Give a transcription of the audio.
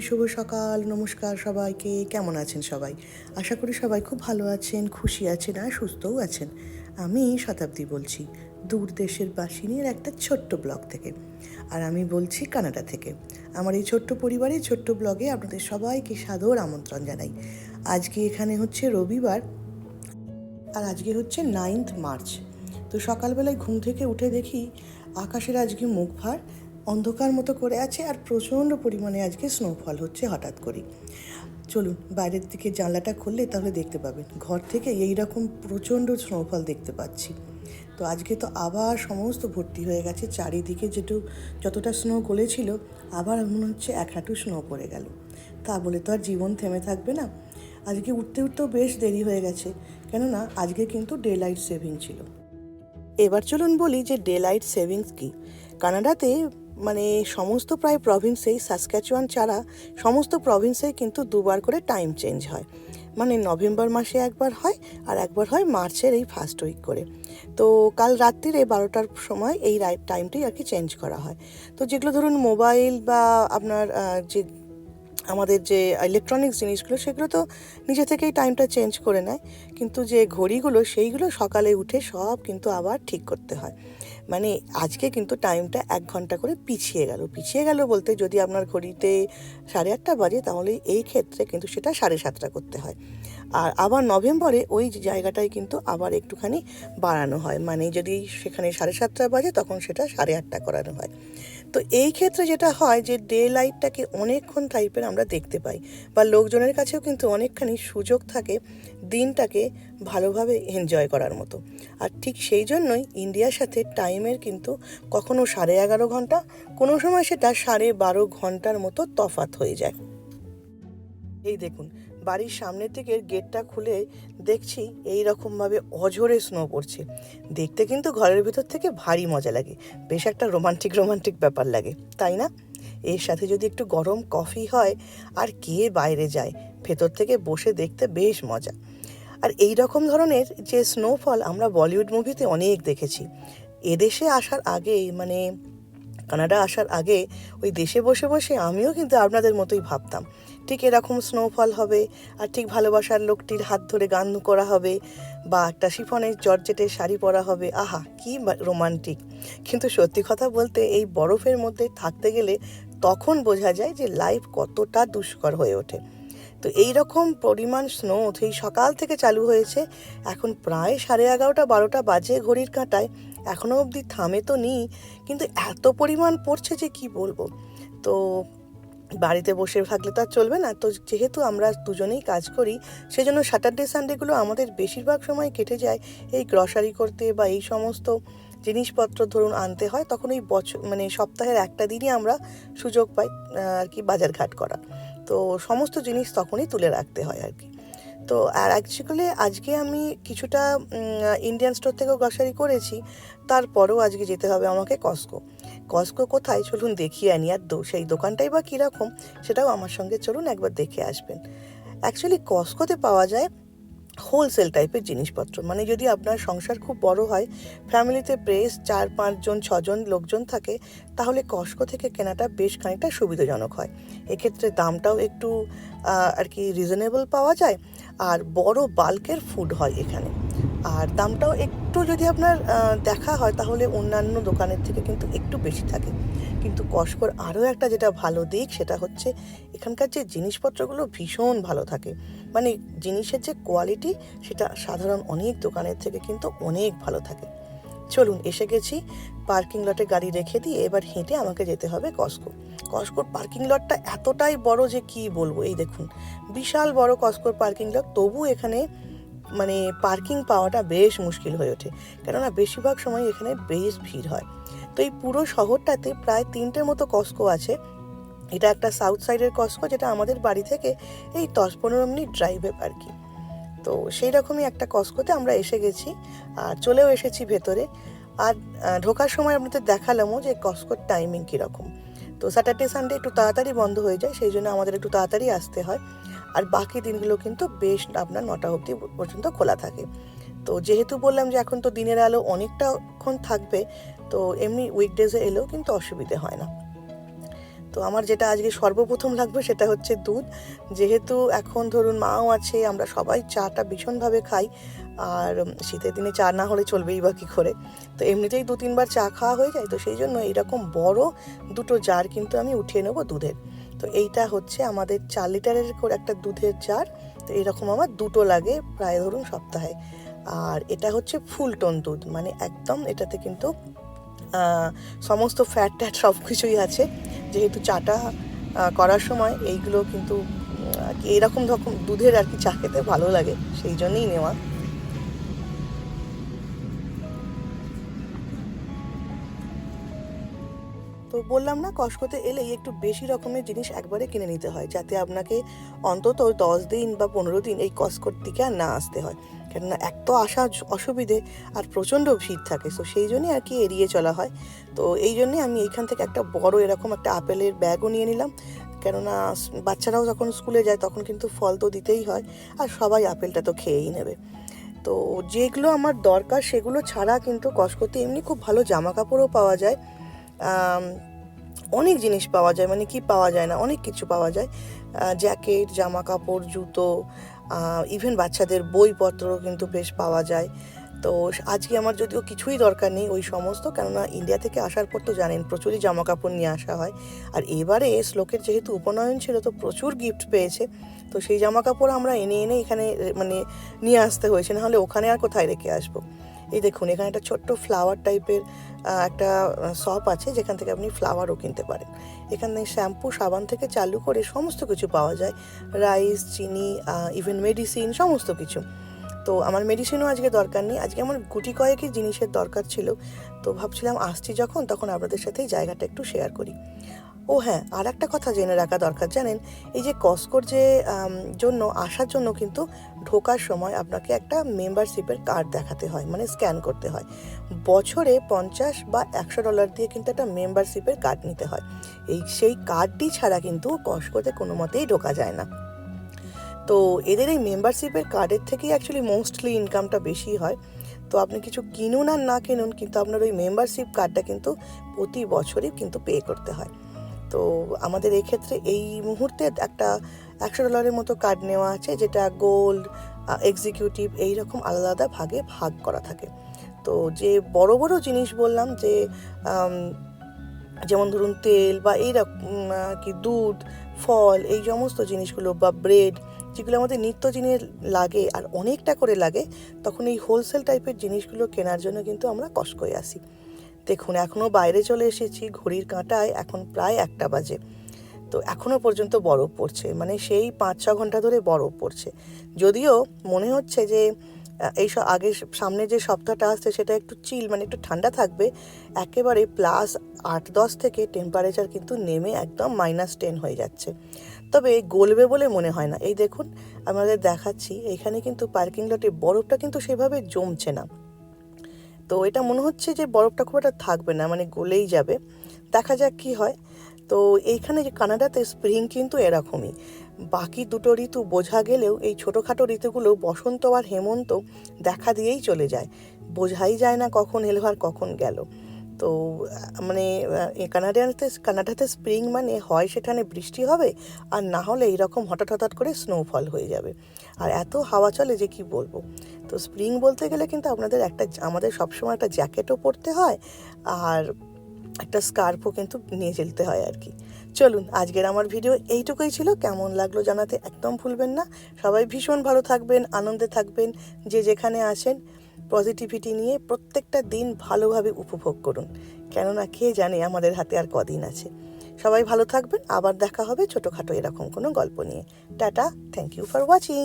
শুভ সকাল, নমস্কার সবাইকে। কেমন আছেন সবাই? আশা করি সবাই খুব ভালো আছেন, খুশি আছেন, আর সুস্থও আছেন। আমি শতাব্দী বলছি, দূর দেশের বাসিনীর একটা ছোট্ট ব্লগ থেকে। আর আমি বলছি কানাডা থেকে। আমার এই ছোট্ট পরিবারের ছোট্ট ব্লগে আপনাদের সবাইকে সাদর আমন্ত্রণ জানাই। আজকে এখানে হচ্ছে রবিবার, আর আজকে হচ্ছে নাইন্থ মার্চ। তো সকালবেলায় ঘুম থেকে উঠে দেখি, আকাশের আজকে মুখ ভার অন্ধকার মতো করে আছে আর প্রচণ্ড পরিমাণে আজকে স্নোফল হচ্ছে হঠাৎ করে চলুন, বাইরের দিকে জানলাটা খুললে তাহলে দেখতে পাবেন। ঘর থেকে এই রকম প্রচণ্ড স্নোফল দেখতে পাচ্ছি। তো আজকে তো আবার সমস্ত ভর্তি হয়ে গেছে। চারিদিকে যেটু যতটা স্নো গলেছিল, আবার মনে হচ্ছে এক হাঁটু স্নো পড়ে গেল। তা বলে তো আর জীবন থেমে থাকবে না। আজকে উঠতে উঠতেও বেশ দেরি হয়ে গেছে। কেননা, আজকে কিন্তু ডে লাইট সেভিং ছিল। এবার চলুন বলি যে ডে লাইট সেভিংস কী? কানাডাতে মানে সমস্ত প্রায় প্রভিন্সেই সাসক্যাচুয়ান ছাড়া সমস্ত প্রভিন্সেই কিন্তু দুবার করে টাইম চেঞ্জ হয়। মানে নভেম্বর মাসে একবার হয় আর একবার হয় মার্চের এই ফার্স্ট উইক করে। তো কাল রাত্রিরে বারোটার সময় এই টাইমটাই আর কি চেঞ্জ করা হয়। তো যেগুলো ধরুন মোবাইল বা আপনার যে আমাদের যে ইলেকট্রনিক্স জিনিসগুলো, সেগুলো তো নিজে থেকেই টাইমটা চেঞ্জ করে নেয়। কিন্তু যে ঘড়িগুলো, সেইগুলো সকালে উঠে সব কিন্তু আবার ঠিক করতে হয়। মানে আজকে কিন্তু টাইমটা এক ঘণ্টা করে পিছিয়ে গেল। পিছিয়ে গেল বলতে যদি আপনার ঘড়িতে সাড়ে আটটা বাজে তাহলে এই ক্ষেত্রে কিন্তু সেটা সাড়ে সাতটা করতে হয়। আর আবার নভেম্বরে ওই জায়গাটায় কিন্তু আবার একটুখানি বাড়ানো হয়। মানে যদি সেখানে সাড়ে সাতটা বাজে তখন সেটা সাড়ে আটটা করানো হয়। তো এই ক্ষেত্রে যেটা হয় যে ডে লাইটটাকে অনেকক্ষণ টাইপের আমরা দেখতে পাই বা লোকজনের কাছেও কিন্তু অনেকখানি সুযোগ থাকে দিনটাকে ভালোভাবে এনজয় করার মতো। আর ঠিক সেই জন্যই ইন্ডিয়ার সাথে টাইমের কিন্তু কখনো সাড়ে এগারো ঘণ্টা, কোনো সময় সেটা সাড়ে বারো ঘণ্টার মতো তফাত হয়ে যায়। এই দেখুন, বাড়ির সামনের থেকে গেটটা খুলে দেখছি এই রকমভাবে অঝরে স্নো পড়ছে। দেখতে কিন্তু ঘরের ভেতর থেকে ভারী মজা লাগে, বেশ একটা রোমান্টিক রোমান্টিক ব্যাপার লাগে, তাই না? এর সাথে যদি একটু গরম কফি হয়, আর কে বাইরে যায়? ভেতর থেকে বসে দেখতে বেশ মজা। আর এই রকম ধরনের যে স্নোফল আমরা বলিউড মুভিতে অনেক দেখেছি, এদেশে আসার আগে মানে কানাডা আসার আগে ওই দেশে বসে বসে আমিও কিন্তু আপনাদের মতোই ভাবতাম। ঠিক এরকম স্নোফল হবে আর ঠিক ভালোবাসার লোকটির হাত ধরে গান করা হবে বা একটা শিফনের জর্জেটের শাড়ি পরা হবে। আহা, কি রোমান্টিক কিন্তু সত্যি কথা বলতে এই বরফের মধ্যে থাকতে গেলে তখন বোঝা যায় যে লাইফ কতটা দুষ্কর হয়ে ওঠে। তো এই রকম পরিমাণ স্নো সেই সকাল থেকে চালু হয়েছে। এখন প্রায় সাড়ে এগারোটা বারোটা বাজে ঘড়ির কাঁটায়। এখনও অবধি থামে তো নি কিন্তু এত পরিমাণ পড়ছে যে কি বলব? তো বাড়িতে বসে থাকলে তো আর চলবে না। তো যেহেতু আমরা দুজনেই কাজ করি, সেজন্য স্যাটারডে সানডেগুলো আমাদের বেশিরভাগ সময় কেটে যায়। এই গ্রসারি করতে বা এই সমস্ত জিনিসপত্র ধরুন আনতে হয়, তখন ওই বছর মানে সপ্তাহের একটা দিনই আমরা সুযোগ পাই আর কি বাজারঘাট করা। তো সমস্ত জিনিস তখনই তুলে রাখতে হয় আর কি। তো আর অ্যাকচুয়ালি আজকে আমি কিছুটা ইন্ডিয়ান স্টোর থেকেও গ্রসারি করেছি, তারপরেও আজকে যেতে হবে আমাকে কস্কো কস্কো কোথায়? চলুন দেখিয়ে আনি আর দো- সেই দোকানটাই বা কীরকম? সেটাও আমার সঙ্গে চলুন একবার দেখে আসবেন। অ্যাকচুয়ালি কস্কোতে পাওয়া যায় হোলসেল টাইপের জিনিসপত্র। মানে যদি আপনার সংসার খুব বড় হয়, ফ্যামিলিতে বেশ চার পাঁচজন ছজন লোকজন থাকে, তাহলে কস্কো থেকে কেনাটা বেশ খানিকটা সুবিধাজনক হয়। এক্ষেত্রে দামটাও একটু আর কি রিজনেবল পাওয়া যায়, আর বড় বাল্কের ফুড হয় এখানে। আর দামটাও একটু যদি আপনার দেখা হয় তাহলে অন্যান্য দোকানের থেকে কিন্তু একটু বেশি থাকে। কিন্তু কস্কোর আরও একটা যেটা ভালো দিক সেটা হচ্ছে এখানকার যে জিনিসপত্রগুলো ভীষণ ভালো থাকে। মানে জিনিসের যে কোয়ালিটি সেটা সাধারণ অনেক দোকানের থেকে কিন্তু অনেক ভালো থাকে। চলুন এসে গেছি, পার্কিং লটে গাড়ি রেখে দিয়ে এবার হেঁটে আমাকে যেতে হবে কস্কো কস্কোর পার্কিং লটটা এতটাই বড় যে কি বলব? এই দেখুন, বিশাল বড় কস্কোর পার্কিং লট। তবু এখানে মানে পার্কিং পাওয়াটা বেশ মুশকিল হয়ে ওঠে। কেননা বেশিরভাগ সময় এখানে বেশ ভিড় হয়। তো এই পুরো শহরটাতে প্রায় তিনটের মতো কস্কো আছে। এটা একটা সাউথ সাইডের কস্কো যেটা আমাদের বাড়ি থেকে এই দশ পনেরো মিনিট ড্রাইভে আর কি তো সেই রকমই একটা কস্কোতে আমরা এসে গেছি আর চলেও এসেছি ভেতরে। আর ঢোকার সময় আপনাদের দেখালামও যে কস্কোর টাইমিং কীরকম। তো স্যাটারডে সানডে একটু তাড়াতাড়ি বন্ধ হয়ে যায়, সেই জন্য আমাদের একটু তাড়াতাড়ি আসতে হয়। আর বাকি দিনগুলো কিন্তু বেশ আপনার নটা অবধি পর্যন্ত খোলা থাকে। তো যেহেতু বললাম যে এখন তো দিনের আলো অনেকটাক্ষণ থাকবে, তো এমনি উইকডেজে এলেও কিন্তু অসুবিধে হয় না। তো আমার যেটা আজকে সর্বপ্রথম লাগবে সেটা হচ্ছে দুধ। যেহেতু এখন ধরুন মাও আছে, আমরা সবাই চাটা ভীষণভাবে খাই, আর শীতের দিনে চা না হলে চলবেই বা কী করে। তো এমনিতেই দু তিনবার চা খাওয়া হয়ে যায়, তো সেই জন্য এইরকম বড় দুটো জার কিন্তু আমি উঠিয়ে নেব দুধের। তো এইটা হচ্ছে আমাদের চার লিটারের একটা দুধের জার তো এরকম আমার দুটো লাগে প্রায় ধরুন সপ্তাহে। আর এটা হচ্ছে ফুলটন দুধ মানে একদম এটাতে কিন্তু সমস্ত ফ্যাট ট্যাট সব কিছুই আছে। যেহেতু চাটা করার সময় এইগুলো কিন্তু এরকম রকম দুধের আর কি চা খেতে ভালো লাগে, সেই জন্যেই নেওয়া। বললাম না, কস্কোতে এলেই একটু বেশি রকমের জিনিস একবারে কিনে নিতে হয়, যাতে আপনাকে অন্তত দশ দিন বা পনেরো দিন এই কস্কোর দিকে আর না আসতে হয়। কেননা এক তো আসা অসুবিধে আর প্রচণ্ড ভিড় থাকে, তো সেই জন্যই আর কি এড়িয়ে চলা হয়। তো এই জন্যে আমি এইখান থেকে একটা বড় এরকম একটা আপেলের ব্যাগও নিয়ে নিলাম, কেননা বাচ্চারাও যখন স্কুলে যায় তখন কিন্তু ফল তো দিতেই হয়, আর সবাই আপেলটা তো খেয়েই নেবে। তো যেগুলো আমার দরকার সেগুলো ছাড়া কিন্তু কস্কোতে এমনি খুব ভালো জামা কাপড়ও পাওয়া যায় অনেক জিনিস পাওয়া যায় মানে কি পাওয়া যায় না, অনেক কিছু পাওয়া যায়। জ্যাকেট জামা কাপড় জুতো ইভেন বাচ্চাদের বইপত্রও কিন্তু বেশ পাওয়া যায়। তো আজকে আমার যদিও কিছুই দরকার নেই ওই সমস্ত, কেননা ইন্ডিয়া থেকে আসার পর তো জানেন প্রচুরই জামা কাপড় নিয়ে আসা হয়। আর এবারে শ্লোকের যেহেতু উপনয়ন ছিল তো প্রচুর গিফট পেয়েছে। তো সেই জামা কাপড় আমরা এনে এনে এখানে মানে নিয়ে আসতে হয়েছে, নাহলে ওখানে আর কোথায় রেখে আসব? এই দেখুন, এখানে একটা ছোট্ট ফ্লাওয়ার টাইপের একটা শপ আছে, যেখান থেকে আপনি ফ্লাওয়ারও কিনতে পারেন। এখানে শ্যাম্পু সাবান থেকে চালু করে সমস্ত কিছু পাওয়া যায়। রাইস চিনি ইভেন মেডিসিন সমস্ত কিছু। তো আমার মেডিসিনও আজকে দরকার নেই। আজকে আমার গুটি কয়েকই জিনিসের দরকার ছিল। তো ভাবছিলাম, আসছি যখন, তখন আপনাদের সাথে এই জায়গাটা একটু শেয়ার করি। ও হ্যাঁ আর একটা কথা জেনে রাখা দরকার, জানেন? এই যে কস্কোর যে জন্য, আসার জন্য কিন্তু ঢোকার সময় আপনাকে একটা মেম্বারশিপের কার্ড দেখাতে হয় মানে স্ক্যান করতে হয়। বছরে পঞ্চাশ বা একশো ডলার দিয়ে কিন্তু একটা মেম্বারশিপের কার্ড নিতে হয়। এই সেই কার্ডটি ছাড়া কিন্তু কস্কোতে কোনো মতেই ঢোকা যায় না। তো এদের এই মেম্বারশিপের কার্ডের থেকেই অ্যাকচুয়ালি মোস্টলি ইনকামটা বেশি হয়। তো আপনি কিছু কিনুন আর না কিনুন, কিন্তু আপনার ওই মেম্বারশিপ কার্ডটা কিন্তু প্রতি বছরই কিন্তু পে করতে হয়। তো আমাদের এই ক্ষেত্রে এই মুহূর্তে একটা একশো ডলারের মতো কার্ড নেওয়া আছে, যেটা গোল্ড এক্সিকিউটিভ এই রকম আলাদা আলাদা ভাগে ভাগ করা থাকে। তো যে বড় বড় জিনিস বললাম যে যেমন ধরুন তেল বা এইরকম কি দুধ, ফল, এই সমস্ত জিনিসগুলো বা ব্রেড যেগুলো আমাদের নিত্য জিনিস লাগে আর অনেকটা করে লাগে, তখন এই হোলসেল টাইপের জিনিসগুলো কেনার জন্য কিন্তু আমরা কস্কোয় আসি। দেখুন এখনও বাইরে চলে এসেছি, ঘড়ির কাঁটায় এখন প্রায় একটা বাজে। তো এখনও পর্যন্ত বরফ পড়ছে মানে সেই পাঁচ ছ ঘণ্টা ধরে বরফ পড়ছে। যদিও মনে হচ্ছে যে এই আগে সামনে যে সপ্তাহটা আসছে সেটা একটু চিল মানে একটু ঠান্ডা থাকবে। একেবারে প্লাস আট দশ থেকে টেম্পারেচার কিন্তু নেমে একদম মাইনাস টেন হয়ে যাচ্ছে। তবে গলবে বলে মনে হয় না। এই দেখুন আমাদের দেখাচ্ছি, এখানে কিন্তু পার্কিং লটে বরফটা কিন্তু সেভাবে জমছে না। তো এটা মনে হচ্ছে যে বরফটা খুব একটা থাকবে না মানে গলেই যাবে। দেখা যাক কি হয়। তো এইখানে যে কানাডাতে স্প্রিং কিন্তু এরকমই। বাকি দুটো ঋতু বোঝা গেলেও এই ছোটোখাটো ঋতুগুলো বসন্ত আর হেমন্ত দেখা দিয়েই চলে যায়। বোঝাই যায় না কখন এলো আর কখন গেল। তো মানে কানাডাতে কানাডাতে স্প্রিং মানে হয় সেখানে বৃষ্টি হবে আর না হলে এইরকম হঠাৎ হঠাৎ করে স্নোফল হয়ে যাবে। আর এত হাওয়া চলে যে কি বলব? তো স্প্রিং বলতে গেলে কিন্তু আপনাদের একটা আমাদের সবসময় একটা জ্যাকেটও পরতে হয়, আর একটা স্কার্ফও কিন্তু নিয়ে চলতে হয় আর কি। চলুন, আজকের আমার ভিডিও এইটুকুই ছিল। কেমন লাগল জানাতে একদম ভুলবেন না। সবাই ভীষণ ভালো থাকবেন, আনন্দে থাকবেন, যে যেখানে আসেন পজিটিভিটি নিয়ে প্রত্যেকটা দিন ভালোভাবে উপভোগ করুন। কেননা কে জানে আমাদের হাতে আর কদিন আছে। সবাই ভালো থাকবেন। আবার দেখা হবে ছোটোখাটো এরকম কোনো গল্প নিয়ে। Tata thank you for watching